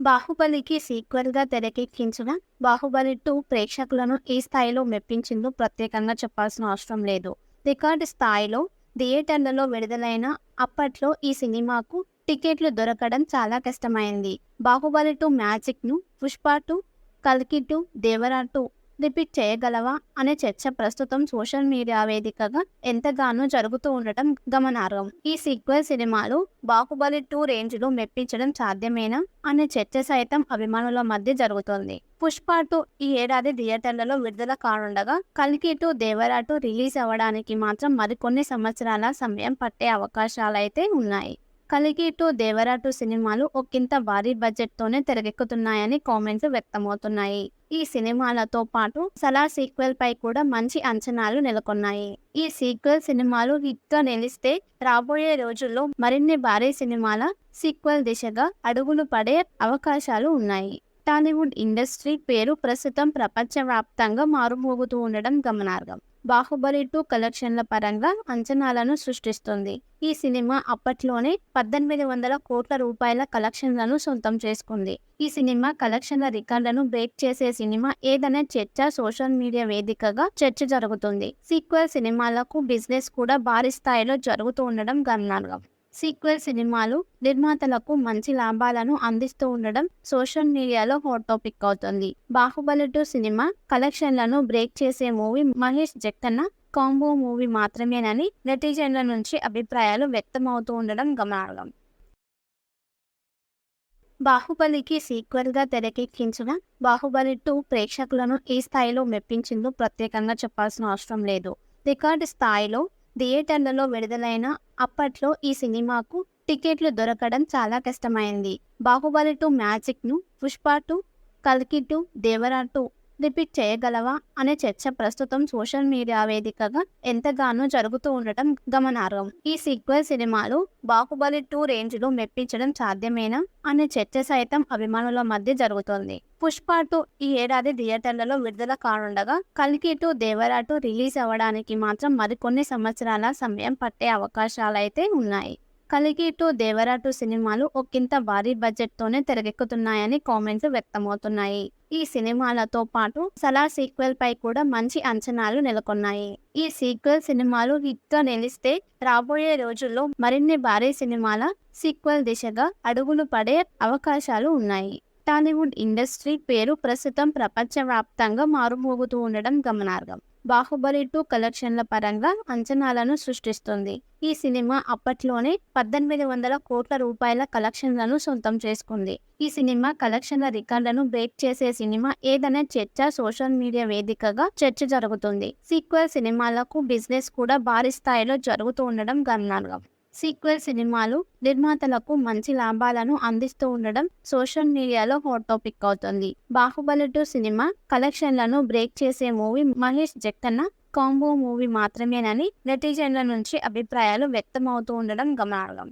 బాహుబలికి సీక్వెల్గా తెరకెక్కించిన బాహుబలి టూ ప్రేక్షకులను ఈ స్థాయిలో మెప్పించిందో ప్రత్యేకంగా చెప్పాల్సిన అవసరం లేదు. రికార్డు స్థాయిలో థియేటర్లలో విడుదలైన అప్పట్లో ఈ సినిమాకు టికెట్లు దొరకడం చాలా కష్టమైంది. బాహుబలి టూ మ్యాజిక్ను పుష్ప టూ కల్కి టూ దేవరా టూ రిపీట్ చేయగలవా అనే చర్చ ప్రస్తుతం సోషల్ మీడియా వేదికగా ఎంతగానో జరుగుతూ ఉండటం గమనార్హం. ఈ సీక్వెల్ సినిమాలు బాహుబలి టూ రేంజ్లో మెప్పించడం సాధ్యమేనా అనే చర్చ సైతం అభిమానుల మధ్య జరుగుతోంది. పుష్ప టూ ఈ ఏడాది థియేటర్లలో విడుదల కానుండగా కల్కి టూ దేవరా టూ రిలీజ్ అవ్వడానికి మాత్రం మరికొన్ని సంవత్సరాల సమయం పట్టే అవకాశాలైతే ఉన్నాయి. కలికి టూ దేవరా టు సినిమాలు ఒకంత భారీ బడ్జెట్తోనే తెరకెక్కుతున్నాయని కామెంట్స్ వ్యక్తమవుతున్నాయి. ఈ సినిమాలతో పాటు సలార్ సీక్వెల్ పై కూడా మంచి అంచనాలు నెలకొన్నాయి. ఈ సీక్వెల్ సినిమాలు హిట్గా నిలిస్తే రాబోయే రోజుల్లో మరిన్ని భారీ సినిమాల సీక్వెల్ దిశగా అడుగులు పడే అవకాశాలు ఉన్నాయి. టాలీవుడ్ ఇండస్ట్రీ పేరు ప్రస్తుతం ప్రపంచవ్యాప్తంగా మారుమోగుతూ ఉండడం గమనార్హం. బాహుబలి టూ కలెక్షన్ల పరంగా అంచనాలను సృష్టిస్తుంది. ఈ సినిమా అప్పట్లోనే పద్దెనిమిది వందల కోట్ల రూపాయల కలెక్షన్లను సొంతం చేసుకుంది. ఈ సినిమా కలెక్షన్ల రికార్డులను బ్రేక్ చేసే సినిమా ఏదనే చర్చ సోషల్ మీడియా వేదికగా చర్చ జరుగుతుంది. సీక్వెల్ సినిమాలకు బిజినెస్ కూడా భారీ స్థాయిలో జరుగుతూ ఉండడం గమనార్హం. సీక్వెల్ సినిమాలు నిర్మాతలకు మంచి లాభాలను అందిస్తూ ఉండడం సోషల్ మీడియాలో హాట్ టాపిక్ అవుతుంది. బాహుబలి టూ సినిమా కలెక్షన్లను బ్రేక్ చేసే movie Mahesh Jakkanna combo movie మాత్రమేనని నెటిజన్ల నుంచి అభిప్రాయాలు వ్యక్తమవుతూ ఉండడం గమనార్హం. బాహుబలికి సీక్వెల్గా తెరకెక్కించిన బాహుబలి టూ ప్రేక్షకులను ఈ స్థాయిలో మెప్పించిందో ప్రత్యేకంగా చెప్పాల్సిన అవసరం లేదు. రికార్డు స్థాయిలో థియేటర్లలో విడుదలైన అప్పట్లో ఈ సినిమాకు టికెట్లు దొరకడం చాలా కష్టమైంది. బాహుబలి టు మ్యాజిక్ను పుష్ప టు కల్కి టూ దేవరా టూ రిపీట్ చేయగలవా అనే చర్చ ప్రస్తుతం సోషల్ మీడియా వేదికగా ఎంతగానో జరుగుతూ ఉండటం గమనార్హం. ఈ సీక్వెల్ సినిమాలు బాహుబలి టూ రేంజ్లో మెప్పించడం సాధ్యమేనా అనే చర్చ సైతం అభిమానుల మధ్య జరుగుతోంది. పుష్ప టూ ఈ ఏడాది థియేటర్లలో విడుదల కానుండగా కల్కి టూ దేవరా టూ రిలీజ్ అవ్వడానికి మాత్రం మరికొన్ని సంవత్సరాల సమయం పట్టే అవకాశాలైతే ఉన్నాయి. కలికి టూ దేవరా టు సినిమాలు ఒకంత భారీ బడ్జెట్తోనే తెరకెక్కుతున్నాయని కామెంట్స్ వ్యక్తమవుతున్నాయి. ఈ సినిమాలతో పాటు సలార్ సీక్వెల్ పై కూడా మంచి అంచనాలు నెలకొన్నాయి. ఈ సీక్వెల్ సినిమాలు హిట్గా నిలిస్తే రాబోయే రోజుల్లో మరిన్ని భారీ సినిమాల సీక్వెల్ దిశగా అడుగులు పడే అవకాశాలు ఉన్నాయి. టాలీవుడ్ ఇండస్ట్రీ పేరు ప్రస్తుతం ప్రపంచవ్యాప్తంగా మారుమోగుతూ ఉండడం గమనార్హం. బాహుబలి టూ కలెక్షన్ల పరంగా అంచనాలను సృష్టిస్తుంది. ఈ సినిమా అప్పట్లోనే పద్దెనిమిది వందల కోట్ల రూపాయల కలెక్షన్లను సొంతం చేసుకుంది. ఈ సినిమా కలెక్షన్ల రికార్డులను బ్రేక్ చేసే సినిమా ఏదనే చర్చ సోషల్ మీడియా వేదికగా చర్చ జరుగుతుంది. సీక్వెల్ సినిమాలకు బిజినెస్ కూడా భారీ స్థాయిలో జరుగుతూ ఉండడం గమనార్హం. సీక్వెల్ సినిమాలు నిర్మాతలకు మంచి లాభాలను అందిస్తూ ఉండడం సోషల్ మీడియాలో హాట్ టాపిక్ అవుతుంది. బాహుబలి టూ సినిమా కలెక్షన్లను బ్రేక్ చేసే movie Mahesh Jakkanna combo movie మాత్రమేనని నెటిజన్ల నుంచి అభిప్రాయాలు వ్యక్తమవుతూ ఉండడం గమనార్హం.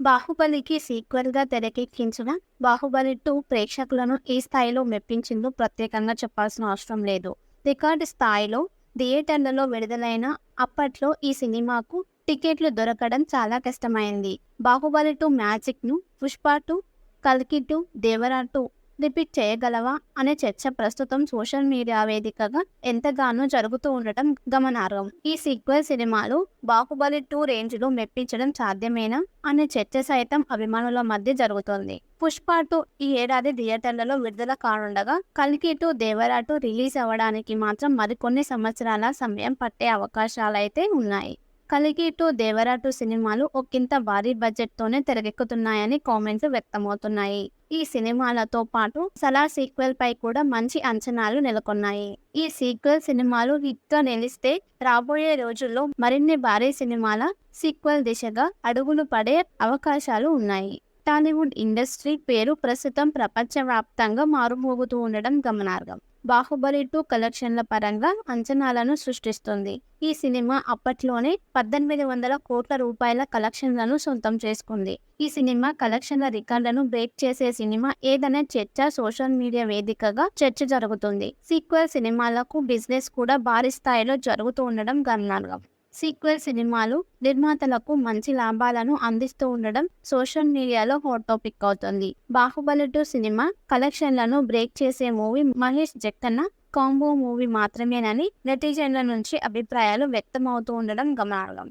బాహుబలికి సీక్వెల్గా తెరకెక్కించిన బాహుబలి టూ ప్రేక్షకులను ఈ స్థాయిలో మెప్పించిందో ప్రత్యేకంగా చెప్పాల్సిన అవసరం లేదు. రికార్డు స్థాయిలో థియేటర్లలో విడుదలైన అప్పట్లో ఈ సినిమాకు టికెట్లు దొరకడం చాలా కష్టమైంది. బాహుబలి టు మ్యాజిక్ను పుష్ప టు కల్కి టు దేవరా టూ రిపీట్ చేయగలవా అనే చర్చ ప్రస్తుతం సోషల్ మీడియా వేదికగా ఎంతగానో జరుగుతూ ఉండటం గమనార్హం. ఈ సీక్వెల్ సినిమాలు బాహుబలి టూ రేంజ్లో మెప్పించడం సాధ్యమేనా అనే చర్చ సైతం అభిమానుల మధ్య జరుగుతోంది. పుష్ప టూ ఈ ఏడాది థియేటర్లలో విడుదల కానుండగా కల్కి టూ దేవరా టూ రిలీజ్ అవ్వడానికి మాత్రం మరికొన్ని సంవత్సరాల సమయం పట్టే అవకాశాలైతే ఉన్నాయి. కలికి దేవరాటు దేవరా సినిమాలు ఒకంత భారీ బడ్జెట్ తోనే తెరకెక్కుతున్నాయని కామెంట్స్ వ్యక్తమవుతున్నాయి. ఈ సినిమాలతో పాటు సలార్ సీక్వెల్ పై కూడా మంచి అంచనాలు నెలకొన్నాయి. ఈ సీక్వెల్ సినిమాలు హిట్గా నిలిస్తే రాబోయే రోజుల్లో మరిన్ని భారీ సినిమాల సీక్వెల్ దిశగా అడుగులు పడే అవకాశాలు ఉన్నాయి. టాలీవుడ్ ఇండస్ట్రీ పేరు ప్రస్తుతం ప్రపంచవ్యాప్తంగా మారుమోగుతూ ఉండడం గమనార్హం. బాహుబలి టూ కలెక్షన్ల పరంగా అంచనాలను సృష్టిస్తుంది. ఈ సినిమా అప్పట్లోనే పద్దెనిమిది వందల కోట్ల రూపాయల కలెక్షన్లను సొంతం చేసుకుంది. ఈ సినిమా కలెక్షన్ల రికార్డులను బ్రేక్ చేసే సినిమా ఏదనే చర్చ సోషల్ మీడియా వేదికగా చర్చ జరుగుతుంది. సీక్వెల్ సినిమాలకు బిజినెస్ కూడా భారీ స్థాయిలో జరుగుతూ ఉండడం గమనార్హం. సీక్వెల్ సినిమాలు నిర్మాతలకు మంచి లాభాలను అందిస్తూ ఉండడం సోషల్ మీడియాలో హాట్ టాపిక్ అవుతుంది. బాహుబలి టూ సినిమా కలెక్షన్లను బ్రేక్ చేసే movie Mahesh Jakkanna combo movie మాత్రమేనని నెటిజన్ల నుంచి అభిప్రాయాలు వ్యక్తమవుతూ ఉండడం గమనార్హం.